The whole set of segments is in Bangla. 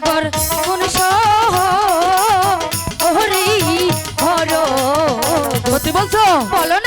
সাগর কোন সহ বলছো? বলো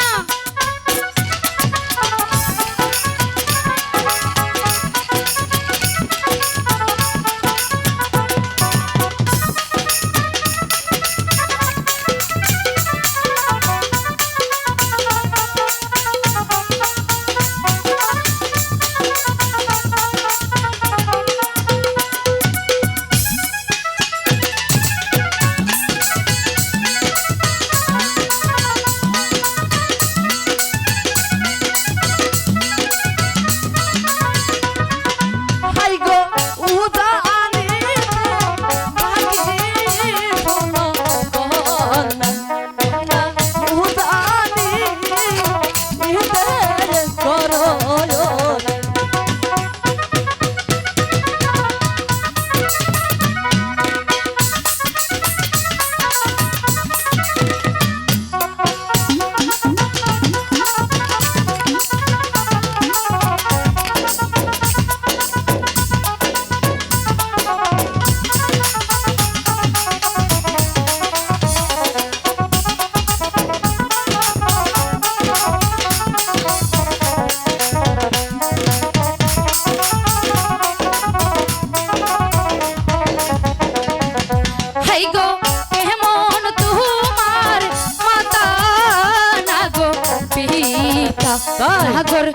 সাগর